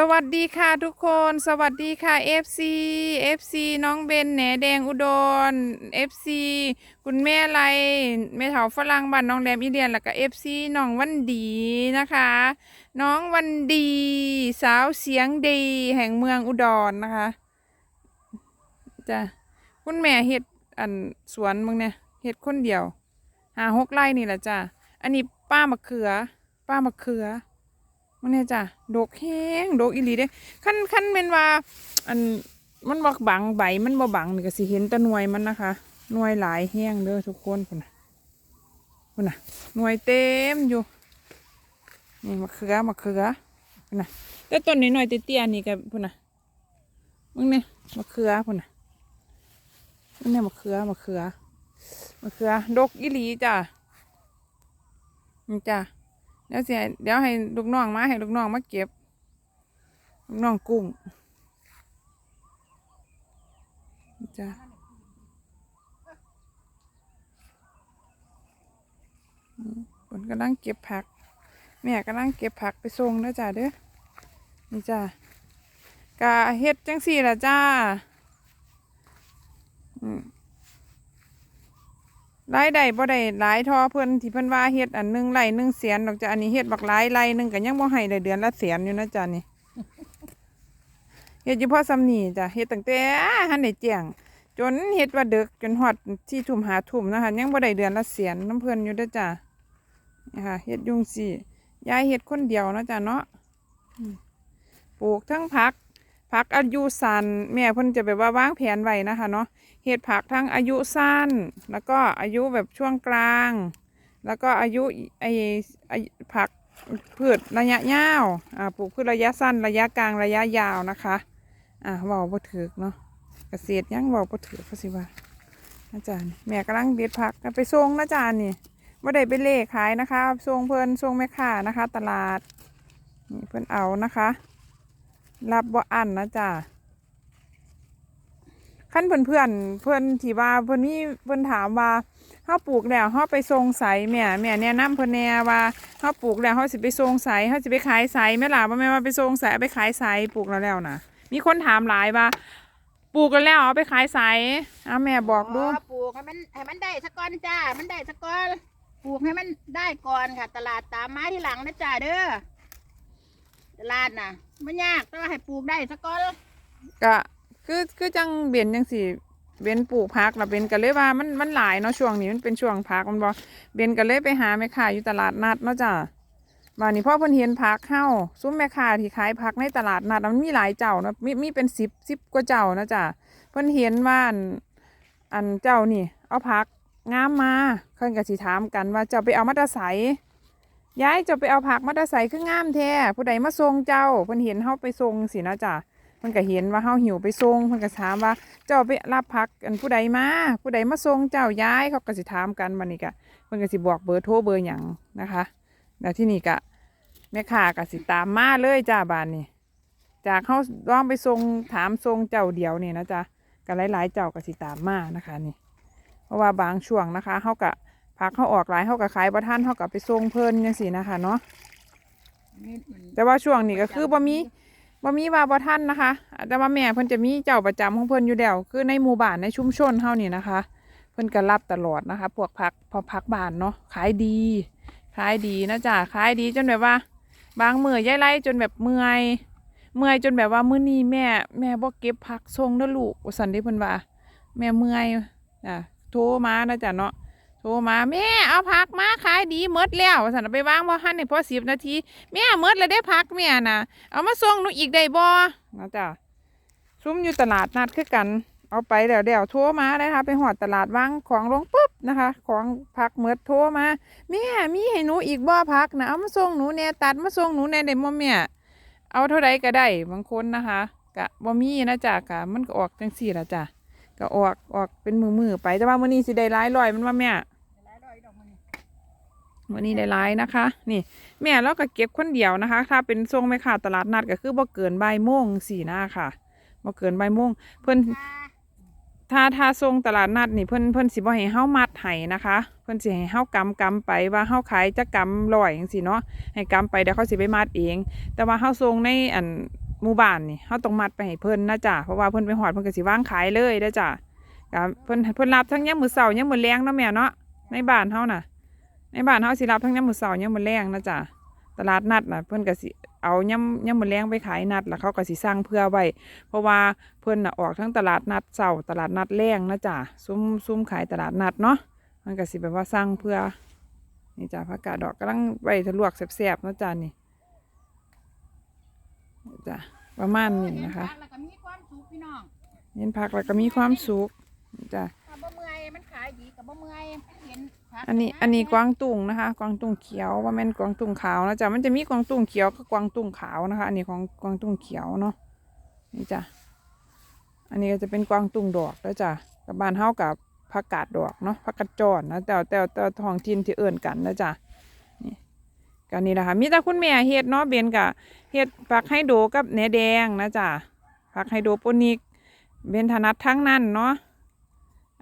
สวัสดีค่ะทุกคนสวัสดีค่ะ FC FC น้องเบนแหนแดงอุดร FC คุณแม่ไรแม่เถาฝรั่งบ้านน้องแดมอีเดียนแล้วก็ FC น้องวันดีนะคะ น้องวันดี สาวเสียงดีแห่งเมืองอุดรนะคะจ้ะคุณแม่เฮ็ดอันสวนมึงเนี่ยเฮ็ดคนเดียวหาหกไร่นี่แหละจ้ะอันนี้ป้ามะเขือ ป้ามะเขือ มันเนี่ยจ้ะดกแห้งดกอีหลีเด้ขั้นขั้นเป็นว่า อันมันบ่บังใบมันบ่บังนี่ก็สิเห็นแต่หน่วยมันนะคะหน่วยหลายแห้งเด้อทุกคนพุ่นน่ะพุ่นน่ะหน่วยเต็มอยู่นี่มะเขือมะเขือพุ่นน่ะแต่ต้นน้อยเตี้ยๆนี่ก็พุ่นน่ะมึงเนี่ยมะเขือพุ่นน่ะมึงเนี่ยมะเขือมะเขือมะเขือดกอีหลีจ้ะนี่จ้ะ เดี๋ยวเสิให้เดี๋ยวให้ลูกน้องมาให้ลูกน้องมาเก็บลูกน้องกุ้งจ้ะอืมฝนกำลังเก็บผัก แม่กำลังเก็บผักไปส่งนะจ้ะเด้อนี่จ้ะกะเฮ็ดจังสี่ละจ้า อืม รายได้บ่ได้หลายทอเพิ่นที่เพิ่นว่าเฮ็ดอันหนึงไร่หนึ่งแสนดอกจ้ะอันนี้เฮ็ดบักหลายไร่หนึงก็ยังบ่ให้ได้เดือนละแสนอยู่นะจ้ะนี่ เฮ็ดอยู่พอซำนี้จ้ะเฮ็ดตั้งแต่หันได้แจ้งจนเฮ็ดว่าดึกจนฮอดที่ทุ่มหาทุ่มนะคะยังบ่ได้เดือนละแสนน้ำเพิ่นอยู่เด้อจ้ะนี่ค่ะเฮ็ดยุงสิยายเฮ็ดคนเดียวเนาะจ้ะเนาะปลูกทั้งผัก ผักอายุสั้นแม่เพิ่นจะแบบว่าวางแผนไว้นะคะเนาะเห็ดผักทั้งอายุสั้น แล้วก็อายุแบบช่วงกลาง แล้วก็อายุไอไอผักพืชระยะยาวอ่าปลูกพืชระยะสั้นระยะกลางระยะยาวนะคะอ่าเว่าบ่ถือเนาะเกษตรยังเว่าบ่ถือเขาสิว่าอาจารย์แม่กำลังเด็ดผักไปส่งนะอาจารย์นี่บ่าได้ไปเล่ขายนะคะส่งเพิ่นส่งแม่ค้านะคะ ตลาดนี่เพิ่นเอานะคะ รับบ่อันนะจ๊ะขั้นเพื่อนเพื่อนเพื่อนที่ว่าเพื่อนนี่เพื่อนถามว่าเฮาปลูกแล้วเฮาไปทรงใสแม่แม่แนะนำเพิ่นแน่ว่าเฮาปลูกแล้วเฮาสิไปทรงใสเฮาสิไปขายใสแม่ล่ะบ่แม่ว่าไปทรงใสไปขายใสปลูกแล้วแล้วนะมีคนถามหลายว่าปลูกแล้วเอาไปขายใสเอาแม่บอกดูปลูกให้มันให้มันได้สักก้อนจ้ามันได้สักก้อนปลูกให้มันได้ก่อนค่ะ ตลาดตามมาที่หลังนะจ้าเด้อ ตลาดน่ะมันยากแต่ว่าให้ปลูกได้สักก้อนก็คือคือจังเบียนจังสิเบียนปลูกผักแล้วเบียนก็เลยว่ามันมันหลายเนาะช่วงนี้มันเป็นช่วงผักมันบ่เบียนก็เลยไปหาแม่ค้าอยู่ตลาดนัดเนาะจ้ะวันนี้พ่อเพิ่นเห็นผักเข้าซุ้มแม่ค้าที่ขายผักในตลาดนัดมันมีหลายเจ้าเนาะมีมีเป็นสิบสิบกว่าเจ้านะจ๊ะเพิ่นเห็นว่าอันอันเจ้านี่ เอาผักงามมาเพิ่นก็สิถามกันว่าเจ้าไปเอามาตาใส ยายจ้าไปเอาผักมาตาใสคืองามแท้ผู้ใดมาส่งเจ้าเพิ่นเห็นเฮาไปส่งสินะจ๊ะเพิ่นก็เห็นว่าเฮาหิวไปส่งเพิ่นก็ถามว่า เจ้าไปรับผักอันผู้ใดมาผู้ใดมาส่งเจ้าย้ายเขาก็สิถามกันบัดนี้ก็เพิ่นก็สิบอกเบอร์โทรเบอร์หยังนะคะแล้วที่นี่ก็แม่ค้าก็สิตามมาเลยจ้าบ้านนี่จากเขาลองไปทรงถามทรงเจ้าเดียวนี่นะจ๊ะก็หลายๆเจ้าก็สิตามมานะคะนี่ เพราะว่าบางช่วงนะคะเขากะพักเขาออกหลายเขากะขายประท่านเขากะไปทรงเพลินยังสินะคะเนาะแต่ว่าช่วงนี้ก็คือบ่มีบ่มีว่าบ่ท่านนะคะ แต่ว่าแม่เพิ่นจะมีเจ้าประจำของเพิ่นอยู่แล้วคือในหมู่บ้านในชุมชนเฮานี่นะคะ เพิ่นก็รับตลอดนะคะ พวกพักพอพักบ้านเนาะขายดี ขายดีนะจ๊ะขายดีจนแบบว่า บางมือยายไล่จนแบบเมื่อยเมื่อยจนแบบว่ามื้อนี้แม่ แม่บ่เก็บผักส่งเด้อลูกว่าซั่นเด้เพิ่นว่า แม่เมื่อยอะโทรมานะจ๊ะเนาะโทรมาแม่เอาผักมาขายดีหมดแล้วว่าซั่นไปวางบ่ทันนี่พอ10นาทีแม่หมดแล้วได้ผักแม่น่ะเอามาส่งหนูอีกได้บ่นะจ๊ะซุ้มอยู่ตลาดนัดคือกัน เอาไปแล้วเดี๋ยวโทรมาเลยค่ะไปหอดตลาดวางของลงปุ๊บนะคะ ของผักเมดโทรมาแม่มีให้หนูอีกบ่พักนะเอามาส่งหนูแหน่ตัดมาส่งหนูแหน่ได้บ่แม่เอาเท่าใดก็ได้บางคนนะคะกะบ่มีนะจ๊ะกะมันก็ออกจังสี่ละจ้ะก็ออกออกเป็นมือมือไปแต่ว่ามื้อนี้สิได้หลายร้อยมันว่าแม่ มื้อนี้ได้หลายนะคะ นี่ แม่เราก็เก็บคนเดียวนะคะ ถ้าเป็นส่งแม่ค้าตลาดนัดก็คือบ่เกินบ่ายโมงสี่นะค่ะบ่เกินบ่ายโมงเพิ่นถ้าถ้าส่งตลาดนัดนี่เพิ่นเพิ่นสิบ่ให้เฮามัดให้นะคะ เพิ่นสิให้เฮากำกำไปว่าเฮาขายจะกำร้อยจังซี่เนาะให้กำไปเดี๋ยวเขาสิไปมัดเอง แต่ว่าเฮาส่งในอันหมู่บ้านนี่เขาต้องมัดไปให้เพิ่นนะจ้ะเพราะว่าเพิ่นไปหอดเพิ่นก็สิว่างขายเลยนะจ้ะเพิ่นเพิ่นรับทั้งยามมื้อเช้ายามมื้อแลงเนาะแม่เนาะในบ้านเฮาน่ะ ในบ้านเฮาสิรับทั้งยามมื้อเช้ายามมื้อแลงนะจ้ะตลาดนัดน่ะเพิ่นก็สิเอายามยามมื้อแลงไปขายนัดแล้วเขาก็สิสั่งเพื่อไว้ เพราะว่าเพิ่นน่ะออกทั้งตลาดนัดเช้าตลาดนัดแลงนะจ้ะซุ้มซุ้มขายตลาดนัดเนาะมันก็สิแบบว่าสั่งเพื่อนี่จ้ะผักกาดดอกกำลังไว้ทะลวกแซ่บๆเนาะจ้ะนี่นี่จ้ะประมาณนี้นะคะแล้วก็มีความสุขพี่น้องเห็นผักแล้วก็มีความสุขนี่จ้ะถ้าบ่เมื่อยมันขายดีกับบ่เมื่อยเห็นผัก อันนี้อันนี้กวางตุ้งนะคะ กวางตุ้งเขียวว่าแม่นกวางตุ้งขาวนะจ๊ะมันจะมีกวางตุ้งเขียวกับกวางตุ้งขาวนะคะ อันนี้ของกวางตุ้งเขียวเนาะนี่จ้ะอันนี้ก็จะเป็นกวางตุ้งดอกแล้วจ้ะกับบ้านเฮากับผักกาดดอกเนาะผักกาดจอนนะแต่แต่แต่ท้องถิ่นที่เอิ่นกันนะจ๊ะนี่กันนี่นะคะมีแต่คุณแม่เฮ็ดเนาะเบนกับเฮ็ดผักไฮโดรกับแหนแดงนะจ๊ะผักไฮโดรโปนิกเบนถนัดทั้งนั้นเนาะ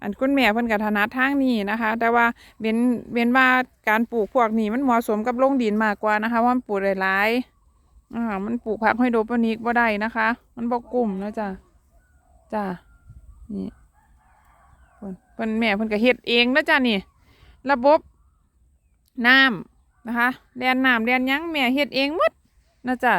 อันคุณแม่เพิ่นกับถนัดทางนี้นะคะ แต่ว่าเบนเบนว่าการปลูกพวกนี้มันเหมาะสมกับลงดินมากกว่านะคะว่ามันปลูกหลายๆอ่ามันปลูกผักไฮโดปนิกบ่ได้นะคะ มันบ่กลุ่มนะจ้ะจ้ะนี่เพิ่นเพิ่นแม่เพิ่นก็เฮ็ดเองนะจ้ะนี่ ระบบน้ำนะคะแดนน้ำแดนยังแม่เฮ็ดเองหมดนะจ้ะ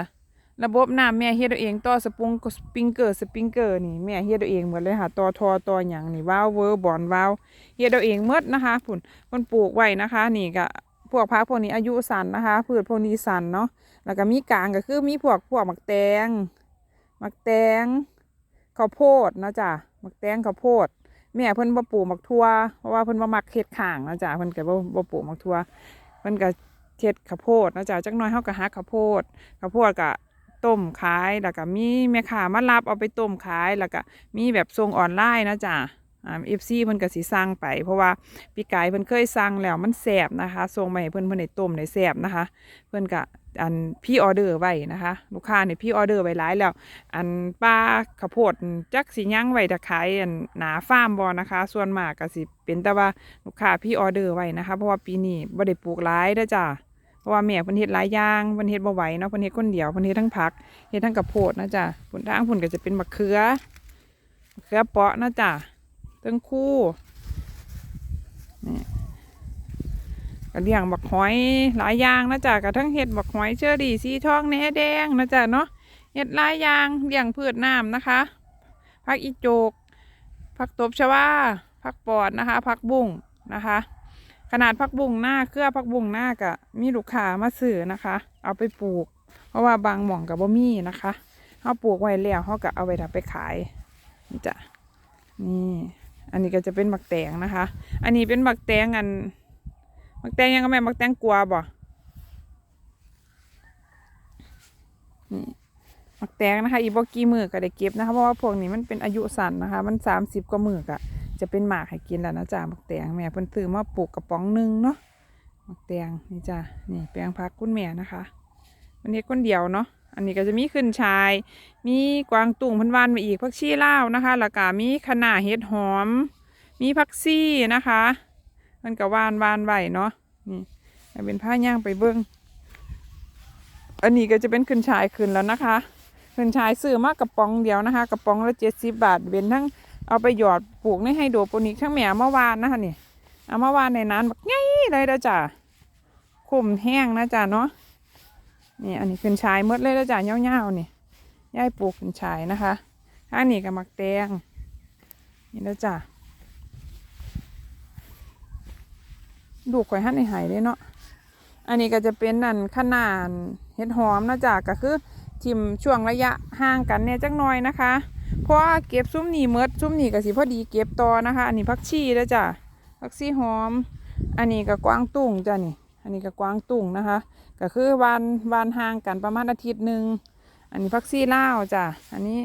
ระบบน้ำแม่เฮ็ดเอาเองต่อสปรุงสปริงเกอร์สปริงเกอร์นี่แม่เฮ็ดเอาเองหมดเลยค่ะต่อทอต่อหยังนี่ว้าวเวอร์บอนว้าวเฮ็ดเอาเองหมดนะคะผุนเพิ่นปลูกไว้นะคะ นี่ก็พวกพักพวกนี้อายุสั้นนะคะพืชพวกนี้สั้นเนาะแล้วก็มีกลางก็คือมีพวกพวกหมักแตงหมักแตงข้าวโพดนะจ้ะหมักแตงข้าวโพดแม่เพิ่นบ่ปลูกหมักทั่วเพราะว่าเพิ่นบ่มักเฮ็ดข้างนะจ้ะเพิ่นก็บ่บ่ปลูกหมักทั่วเพิ่นก็เฮ็ดข้าวโพดนะจ้ะจักหน่อยเฮาก็หักข้าวโพดข้าวโพดก็ ต้มขายแล้วก็มีแม่ค้ามารับเอาไปต้มขายแล้วก็มีแบบส่งออนไลน์นะจ้ะอ่าเอฟซีเพิ่นก็สิสั่งไป เพราะว่าพี่ไก่เพิ่นเคยสั่งแล้วมันแสบนะคะส่งมาให้เพิ่นเพิ่นได้ต้มได้แสบนะคะ เพิ่นก็อันพี่ออเดอร์ไว้นะคะ ลูกค้าเนี่ยพี่ออเดอร์ไว้หลายแล้ว อันป้าข้าวโพดจักสิย่างไว้ถ้าขายอันหนาฟาร์มบ่นะคะ ส่วนมากก็สิเป็นแต่ว่าลูกค้าพี่ออเดอร์ไว้นะคะ เพราะว่าปีนี้บ่ได้ปลูกหลายเด้อจ้า ราะว่าแม่เพิ่นเฮ็ดหลายอย่างเพิ่นเฮ็ดบ่ไหวเนาะเพิ่นเฮ็ดคนเดียวเพิ่นเฮ็ดทั้งผักเฮ็ดทั้งข้าวโพดนะจ้ะผลทางผลก็จะเป็นมะเขือมะเขือเปาะนะจ้ะตั้งคู่นี่ก็เลี้ยงบักหอยหลายอย่างนะจ๊ะกระทั่งเห็ดบักหอยเชอรี่สีทองแหนแดงนะจ๊ะเนาะเห็ดหลายอย่างเลี้ยงพืชน้ำนะคะผักอีโจกผักตบชวาผักปอดนะคะผักบุ้งนะคะ นาดผักบุ้งหน้าเครือผักบุ้งหน้ากะมีลูกค้ามาซื้อนะคะ เอาไปปลูก เพราะว่าบางหม่องกับบ่มีนะคะเขาปลูกไว้แล้วเขาก็เอาไปทำไปขายนี่จ้ะนี่อันนี้ก็จะเป็นหมักแตงนะคะ อันนี้เป็นหมักแตงอันหมักแตงยังก็แม่หมักแตงกลัวบ่นี่หมักแตงนะคะ อีบอกกี่มือก็ได้เก็บนะคะเพราะว่าพวกนี้มันเป็นอายุสั้นนะคะ มันสามสิบกว่ามือกะ จะเป็นหมากให้กินแล้วนะจ๊ะหมักแตงแม่เพิ่นซื้อมาปลูกกระป๋องหนึงเนาะหมักแตงนี่จ้ะนี่แปลงพักคุณแม่นะคะ วันนี้คนเดียวเนาะอันนี้ก็จะมีขึ้นชาย มีกวางตุ่งพันวานมาอีกผักชีลาวนะคะแล้วก็มีคะน้าเห็ดหอม มีผักซี่นะคะมันก็วานวานไว้เนาะนี่เป็นผ้าย่างไปเบิ้งอันนี้ก็จะเป็นขึ้นชายขึ้นแล้วนะคะ ขึ้นชายซื้อมากกระป๋องเดียวนะคะ กระป๋องละเจ็ดสิบบาทเป็นทั้ง เอาไปหยอดปลูกในไฮโดรโปนิกทั้งแม่เมื่อวานนะคะนี่เอามาวานในนั้นแบบง่ายเลยนะจ้ะคุมแห้งนะจ้ะเนาะนี่อันนี้ขึ้นชายหมดเลยแล้วจ้ะเงาๆนี่ย่ายปลูกขึ้นชายนะคะข้างนี้ก็มักแตงนี่แล้วจ้ะดูข่อยหั่นในหายเลยเนาะอันนี้ก็จะเป็นนั่นขนาดเห็ดหอมนะจ้ะก็คือทิมช่วงระยะห่างกันเนี่ยจักหน่อยนะคะ เพราะว่าเก็บซุ้มนี่เมดซุ้มนี่ก็สิพอดีเก็บต่อนะคะ อันนี้ผักชีแล้วจ้ะผักชีหอม อันนี้ก็กวางตุ้งจ้ะนี่ อันนี้ก็กวางตุ้งนะคะ ก็คือวันวันห่างกันประมาณอาทิตย์หนึ่งอันนี้พักซี่ล่าวจ้ะ อันนี้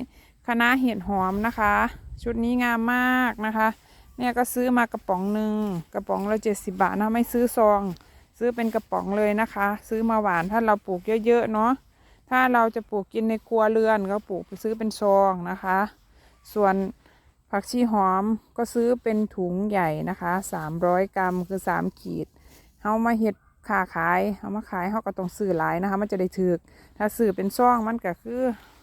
คณะเห็ดหอมนะคะ ชุดนี้งามมากนะคะ เนี่ยก็ซื้อมากระป๋องหนึ่งกระป๋องละเจ็ดสิบาทนะไม่ซื้อซอง ซื้อเป็นกระป๋องเลยนะคะ ซื้อมาหวานถ้าเราปลูกเยอะๆเนาะ ถ้าเราจะปลูกกินในครัวเรือนก็ปลูกซื้อเป็นซองนะคะ ส่วนผักชีหอมก็ซื้อเป็นถุงใหญ่นะคะสามร้อยกรัมคือสามขีดเอามาเห็ดค่าขายเอามาขายเขาก็ต้องซื้อหลายนะคะ มันจะได้ถือถ้าซื้อเป็นซองมันก็คือ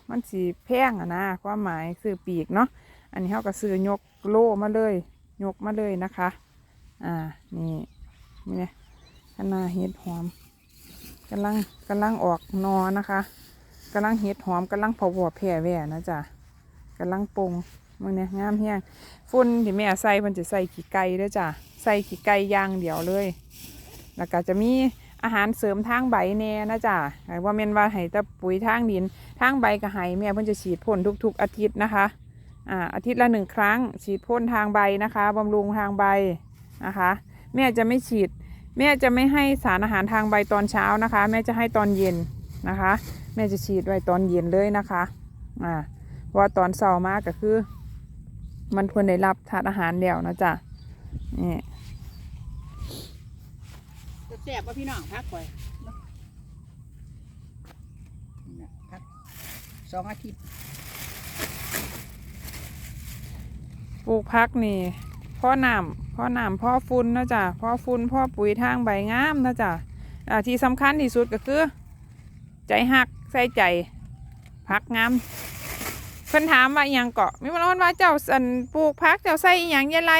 มันสีแพงอะนะความหมายซื้อปีกเนาะอันนี้เขาก็ซื้อยกโลมาเลย ยกมาเลยนะคะ อ่านี่นี่ไงคณะเห็ดหอม กำลังกำลังออกนอนะคะกำลังเห็ดหอมกำลังเผาหัวแผ่แหว่นะจ๊ะกำลังปงมันเนี่ยงามแห้งฝุ่นที่แม่ใส่เพิ่นจะใส่ขี้ไก่ด้วยจ้ะใส่ขี้ไก่ย่างเดียวเลย แล้วก็จะมีอาหารเสริมทางใบแน่นะจ๊ะไอ้ว่าเมนว่าให้ต่ปุ๋ยทางดินทางใบก็ให้แม่เพิ่นจะฉีดพ่นทุก ๆ อาทิตย์นะคะอ่าอาทิตย์ละหนึ่งครั้ง ฉีดพ่นทางใบนะคะบำรุงทางใบนะคะ แม่จะไม่ฉีด แม่จะไม่ให้สารอาหารทางใบตอนเช้านะคะ แม่จะให้ตอนเย็นนะคะ แม่จะฉีดไว้ตอนเย็นเลยนะคะอ่าเพราะว่าตอนเช้ามากก็คือ มันควรได้รับทานอาหารแล้วนะจ๊ะนี่จะแซ่บว่าพี่น้องพักก่อยเนาะนี่นะพักสองอาทิตย์ปลูกพักนี่ พ่อน้ำพ่อน้ำพ่อฟุ้นนะจ๊ะพ่อฟุ้นพ่อปุ๋ยทางใบงามนะจ๊ะอ่าที่สำคัญที่สุดก็คือ ใจหักใส่ใจพักงามเพิ่นถามว่าอหยังเกาะมีมันว่าเจ้าสันปลูกพักเจ้าใส่อหยังยายไร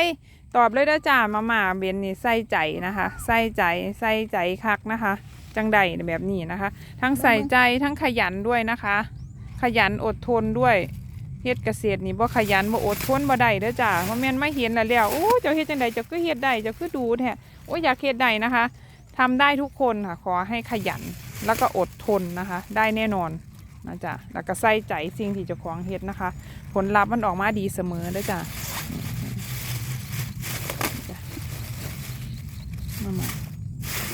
ตอบเลยนะจ้ามาหมาเบนนี่ใส่ใจนะคะใส่ใจใส่ใจคักนะคะ จังใดแบบนี้นะคะ ทั้งใส่ใจทั้งขยันด้วยนะคะ ขยันอดทนด้วย ฮ็ดเกษตรนี่บ่ขยันบ่อดทนบ่ได้เด้อจ้าว่าแม่นไม่เห็นแล้วแล้วโอ้เจ้าเฮ็ดจังไดเจ้าคือเฮ็ดได้เจ้าคือดูแท้โอ้อยากเฮ็ดได้นะคะทำได้ทุกคนค่ะขอให้ขยันแล้วก็อดทนนะคะ ได้แน่นอนนะจ๊ะแล้วก็ใส่ใจสิ่งที่เจ้าของเฮ็ดนะคะ ผลลัพธ์มันออกมาดีเสมอเด้อจ้ามามา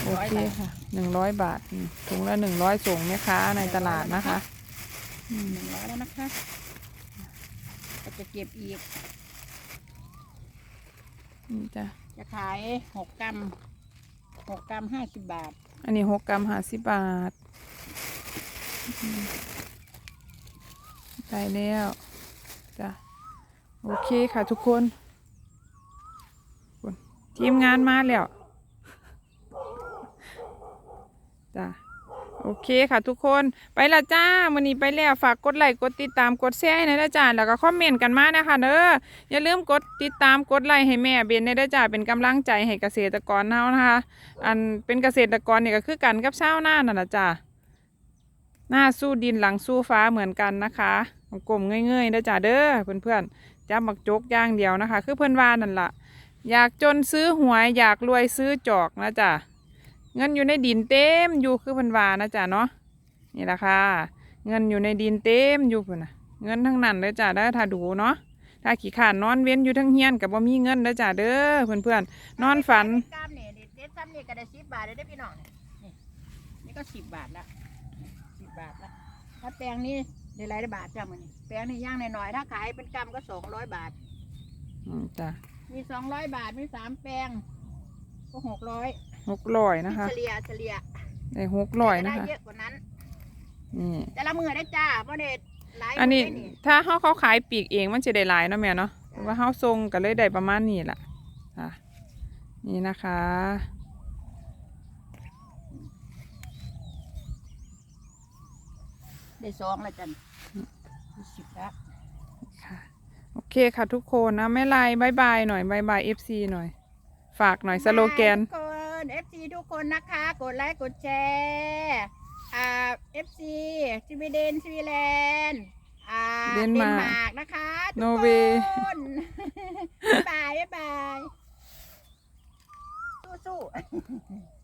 โอเคค่ะหนึ่งร้อยบาทถุงละหนึ่งร้อยส่งแม่ค้าในตลาดนะคะหนึ่งร้อยแล้วนะคะ ก็จะเก็บอีก นี่จ้ะ จะขายหกกรัมหกกรัมห้าสิบบาท อันนี้หกกรัมห้าสิบบาทอืมได้แล้วจ้ะ โอเคค่ะทุกคนคุณทีมงานมาแล้ว จ้ะ โอเคค่ะทุกคนไปละจ้าวันนี้ไปแล้วฝากกดไลค์กดติดตามกดแชร์ให้หนะจ้าแล้วก็คอมเมนต์กันมานะคะเด้ออย่าลืมกดติดตามกดไลค์ให้แม่เบนได้จ้าเป็นกำลังใจให้เกษตรกรเฮานะคะ อันเป็นเกษตรกรเนี่ยก็คือกันกับชาวนานั่นละจ้ะหน้าสู้ดินหลังสู้ฟ้าเหมือนกันนะคะกลมเงยๆเด้จ้ะเด้อเพื่อนๆจับบักจกย่างเดียวนะคะ คือเพื่อนว่านั่นล่ะอยากจนซื้อหวยอยากรวยซื้อจอกนะจ้ะ เงินอยู่ในดินเต็มอยู่คือเพื่อนว่านะจ้ะเนาะนี่แหละค่ะ เงินอยู่ในดินเต็มอยู่พุ่นนะเงินทั้งนั้นเด้อจ้ะเด้อถ้าดูเนาะถ้าขี้ขานนอนเว้นอยู่ทั้งเฮียนกับว่ามีเงินเด้อจ้ะเด้อเพื่อนๆนอนฝันกรัมเนี่ยเด็ดซ้ำนี่ก็ได้สิบบาทเลยได้อพี่น้องเนี่ยนี่นี่ก็สิบบาทละสิบบาทละถ้าแปลงนี้ได้หลายบาทจ้ะมันนี่แปลงนี่ย่างหน่อยๆถ้าขายเป็นกรัมก็สองร้อยบาทอืมจ้ะมีสองร้อยบาทมีสามแปลงก็หกร้อย หกร้อยนะคะเฉลี่ยเฉลี่ยได้หกร้อยจะนะได้คะเยอะกว่านั้นนี่แต่ละมือได้จ้าเพราะเด็ดหลายอันนี้มื้ได้ถ้าเขาเขาขายปีกเองมันจะได้หลายเนาะแม่เนาะเพราะว่าเขาทรงก็เลยได้ประมาณนี้แหละค่ะนี่นะคะได้สองแล้วจันสิบแล้วค่ะ โอเคค่ะทุกคนนะแม่ไลน์บายบายหน่อยบายบายเอฟซีหน่อย ฝากหน่อยสโลแกน ทุกคนเอฟซีทุกคนนะคะ กดไลค์กดแชร์อ่าเอฟซีสวีเดนสวีแลนด์อ่าเดนมาร์กร์กนะคะโนทุกเวย์ คนบ๊ายบายบ๊ายบายสู้ๆ